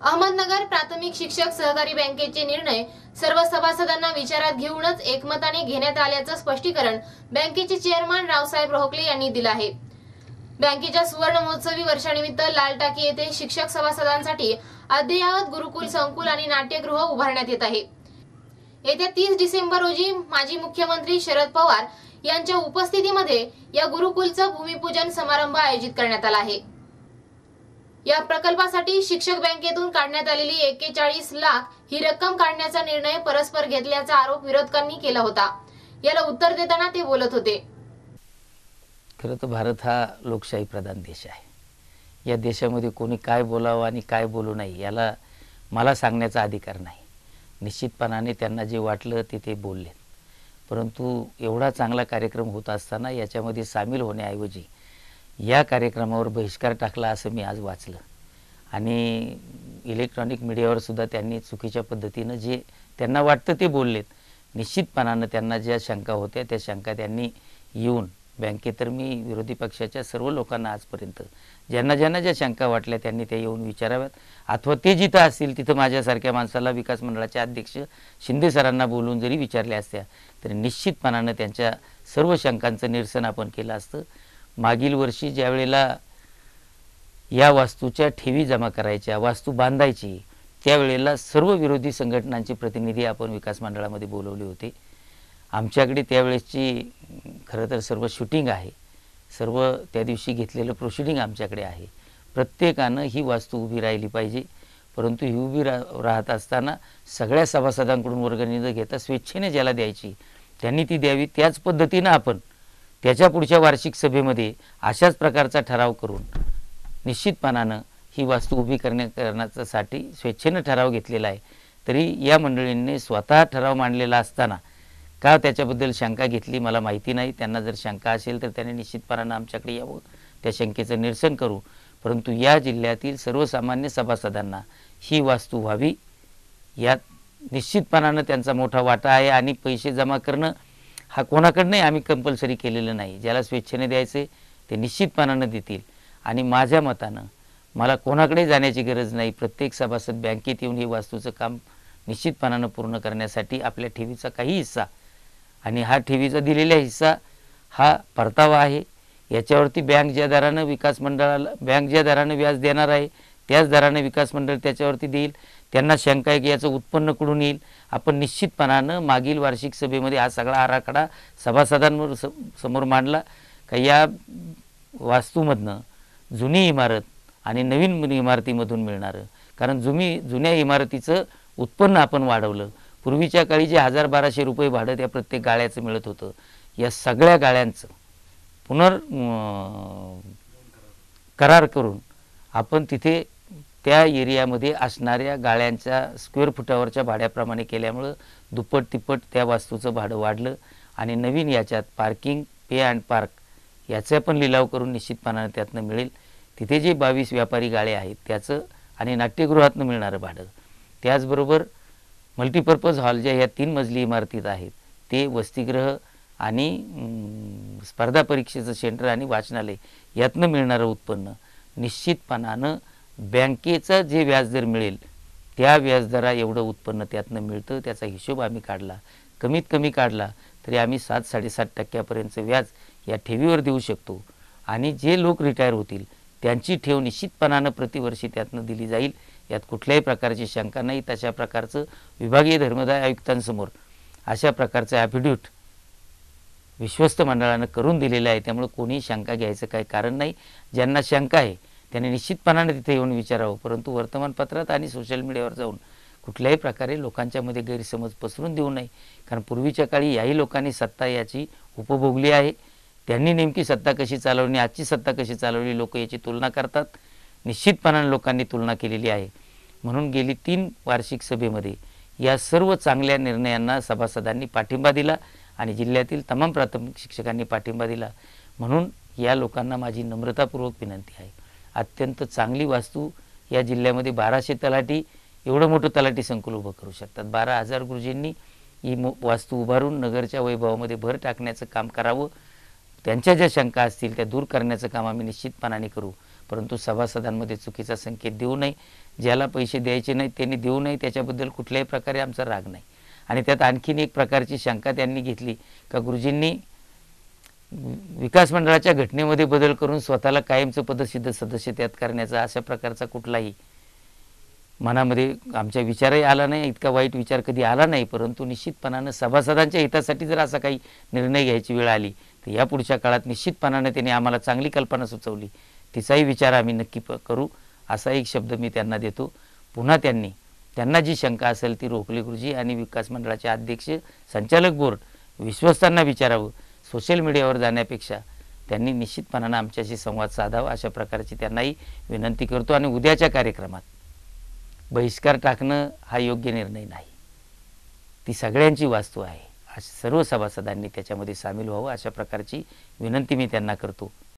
अहमदनगर प्राथमिक शिक्षक सहकारी बँकेचे निर्णय सर्व सभासदांना विचारात घेऊनच एकमताने घेण्यात आल्याचं स्पष्टीकरण बँकेचे चेअरमन रावसाहेब रोहकले यांनी दिलं आहे. बँकेच्या सुवर्ण महोत्सवी वर्षानिमित्त लाल टाकी येथे शिक्षक सभासदांसाठी अद्ययावत गुरुकुल संकुल आणि नाट्यगृह उभारण्यात येत आहे. येत्या तीस डिसेंबर रोजी माजी मुख्यमंत्री शरद पवार यांच्या उपस्थितीमध्ये या गुरुकुलचं भूमिपूजन समारंभ आयोजित करण्यात आला आहे. या प्रकल्पासाठी शिक्षक बँकेतून काढण्यात आलेली एक्केचाळीस लाख ही रक्कम काढण्याचा निर्णय परस्पर घेतल्याचा आरोप विरोधकांनी केला होता. याला उत्तर देताना ते बोलत होते. खरं तर भारत हा लोकशाही प्रधान देश आहे. या देशामध्ये कोणी काय बोलावं आणि काय बोलू नाही याला मला सांगण्याचा अधिकार नाही. निश्चितपणाने त्यांना जे वाटलं ते ते बोलले. परंतु एवढा चांगला कार्यक्रम होत असताना याच्यामध्ये सामील होण्याऐवजी या कार्यक्रमावर बहिष्कार टाकला असं मी आज वाचलं. आणि इलेक्ट्रॉनिक मीडियावर सुद्धा त्यांनी चुकीच्या पद्धतीनं जे त्यांना वाटतं ते बोललेत. निश्चितपणानं त्यांना ज्या शंका होत्या त्या शंका त्यांनी येऊन बँकेत तर मी विरोधी पक्षाच्या सर्व लोकांना आजपर्यंत ज्यांना ज्यांना ज्या शंका वाटल्या त्यांनी त्या येऊन विचाराव्यात. अथवा ते जिथं असतील तिथं माझ्यासारख्या माणसाला विकास मंडळाचे अध्यक्ष शिंदे सरांना बोलून जरी विचारल्या असत्या तरी निश्चितपणानं त्यांच्या सर्व शंकांचं निरसन आपण केलं असतं. मागील वर्षी ज्या वेळेला या वास्तूच्या ठेवी जमा करायच्या वास्तू बांधायची त्यावेळेला सर्व विरोधी संघटनांचे प्रतिनिधी आपण विकास मंडळामध्ये बोलवले होते. आमच्याकडे त्यावेळेसची खरं तर सर्व शूटिंग आहे. सर्व त्या दिवशी घेतलेलं प्रोसिडिंग आमच्याकडे आहे. प्रत्येकानं ही वास्तू उभी राहिली पाहिजे. परंतु ही उभी रा राहत असताना सगळ्या सभासदांकडून वर्गणी न घेता स्वेच्छेने ज्याला द्यायची त्यांनी ती द्यावी. त्याच पद्धतीनं आपण त्याच्या पुढच्या वार्षिक सभेमध्ये अशाच प्रकारचा ठराव करून निश्चितपणानं ही वास्तू उभी करण्या करण्यासाठी स्वेच्छेनं ठराव घेतलेला आहे. तरी या मंडळींनी स्वतः ठराव मांडलेला असताना का त्याच्याबद्दल शंका घेतली मला माहिती नाही. त्यांना जर शंका असेल तर त्यांनी निश्चितपणानं आमच्याकडे यावं. त्या शंकेचं निरसन करू. परंतु या जिल्ह्यातील सर्वसामान्य सभासदांना ही वास्तू व्हावी. यात निश्चितपणानं त्यांचा मोठा वाटा आहे आणि पैसे जमा करणं हा कोणाकडनंही आम्ही कंपल्सरी केलेलं नाही. ज्याला स्वेच्छेने द्यायचे ते निश्चितपणानं देतील. आणि माझ्या मतानं मला कोणाकडे जाण्याची गरज नाही प्रत्येक सभासद बँकेत येऊन हे वास्तूचं काम निश्चितपणानं पूर्ण करण्यासाठी आपल्या ठेवीचा काही हिस्सा. आणि हा ठेवीचा दिलेला हिस्सा हा परतावा आहे. याच्यावरती बँक ज्या दरानं विकास मंडळाला बँक ज्या दरानं व्याज देणार आहे त्याच दरानं विकास मंडळ त्याच्यावरती देईल. त्यांना शंका आहे की याचं उत्पन्न कुठून येईल? आपण निश्चितपणानं मागील वार्षिक सभेमध्ये हा सगळा आराखडा सभासदांवर समोर मांडला. का या वास्तूमधनं जुनी इमारत आणि नवीन इमारतीमधून मिळणारं. कारण जुनी जुन्या इमारतीचं उत्पन्न आपण वाढवलं. पूर्वीच्या काळी जे हजार बाराशे रुपये भाडं त्या प्रत्येक गाळ्याचं मिळत होतं. या सगळ्या गाळ्यांचं पुनर् करार करून आपण तिथे त्या एरियामध्ये असणाऱ्या गाळ्यांच्या स्क्वेअर फुटावरच्या भाड्याप्रमाणे केल्यामुळं दुप्पट तिप्पट त्या वास्तूचं भाडं वाढलं आणि नवीन याच्यात पार्किंग पे अँड पार्क याचा पण लिलाव करून निश्चितपणाने त्यातनं मिळेल. तिथे जे बावीस व्यापारी गाळे आहेत त्याचं आणि नाट्यगृहातनं मिळणारं भाडं. त्याचबरोबर मल्टीपर्पज हॉल ज्या ह्या तीन मजली इमारतीत आहेत ते वसतिगृह आणि स्पर्धा परीक्षेचं सेंटर आणि वाचनालय यातनं मिळणारं उत्पन्न निश्चितपणानं बँकेचं जे व्याजदर मिळेल त्या व्याजदरा एवढं उत्पन्न त्यातनं मिळतं त्याचा हिशोब आम्ही काढला. कमीत कमी काढला तरी आम्ही सात साडेसात टक्क्यापर्यंतचं व्याज या ठेवीवर देऊ शकतो. आणि जे लोक रिटायर होतील त्यांची ठेव निश्चितपणानं प्रतिवर्षी त्यातनं दिली जाईल. यात कुठल्याही प्रकारची शंका नाही. तशा प्रकारचं विभागीय धर्मदाय आयुक्तांसमोर अशा प्रकारचं ॲफिड्यूट विश्वस्त मंडळानं करून दिलेलं आहे. त्यामुळे कोणीही शंका घ्यायचं काही कारण नाही. ज्यांना शंका आहे त्यांनी निश्चितपणाने तिथे येऊन विचारावं. परंतु वर्तमानपत्रात आणि सोशल मीडियावर जाऊन कुठल्याही प्रकारे लोकांच्यामध्ये गैरसमज पसरून देऊ नये. कारण पूर्वीच्या काळी याही लोकांनी सत्ता याची उपभोगली आहे. त्यांनी नेमकी सत्ता कशी चालवली आजची सत्ता कशी चालवली लोक याची तुलना करतात. निश्चितपणाने लोकांनी तुलना केलेली आहे. म्हणून गेली तीन वार्षिक सभेमध्ये या सर्व चांगल्या निर्णयांना सभासदांनी पाठिंबा दिला आणि जिल्ह्यातील तमाम प्राथमिक शिक्षकांनी पाठिंबा दिला. म्हणून या लोकांना माझी नम्रतापूर्वक विनंती आहे. अत्यंत चांगली वास्तू या जिल्ह्यामध्ये बाराशे तलाठी एवढं मोठं तलाठी संकुल उभं करू शकतात. बारा हजार गुरुजींनी ही मो वास्तू उभारून नगरच्या वैभवामध्ये भर टाकण्याचं काम करावं. त्यांच्या ज्या शंका असतील त्या दूर करण्याचं काम आम्ही निश्चितपणाने करू. परंतु सभासदांमध्ये चुकीचा संकेत देऊ नये. ज्याला पैसे द्यायचे नाही त्यांनी देऊ नये. त्याच्याबद्दल कुठल्याही प्रकारे आमचा राग नाही. आणि त्यात आणखीन एक प्रकारची शंका त्यांनी घेतली. का गुरुजींनी विकास मंडळाच्या घटनेमध्ये बदल करून स्वतःला कायमचं पदसिद्ध सदस्य त्यात करण्याचा अशा प्रकारचा कुठलाही मनामध्ये आमच्या विचारही आला नाही इतका वाईट विचार कधी आला नाही परंतु निश्चितपणानं सभासदांच्या हितासाठी जर असा काही निर्णय घ्यायची वेळ आली तर या पुढच्या काळात निश्चितपणानं त्यांनी आम्हाला चांगली कल्पना सुचवली. तिचाही विचार आम्ही नक्की प करू असा एक शब्द मी त्यांना देतो. पुन्हा त्यांनी त्यांना जी शंका असेल ती रोखले गुरुजी आणि विकास मंडळाचे अध्यक्ष संचालक बोर्ड विश्वस्तांना विचारावं. सोशल मीडियावर जाण्यापेक्षा त्यांनी निश्चितपणानं आमच्याशी संवाद साधावा अशा प्रकारची त्यांनाही विनंती करतो आणि उद्याच्या कार्यक्रमात बहिष्कार टाकणं हा योग्य निर्णय नाही. ती सगळ्यांची वास्तू आहे. अशा सर्व सभासदांनी त्याच्यामध्ये सामील व्हावं अशा प्रकारची विनंती मी त्यांना करतो.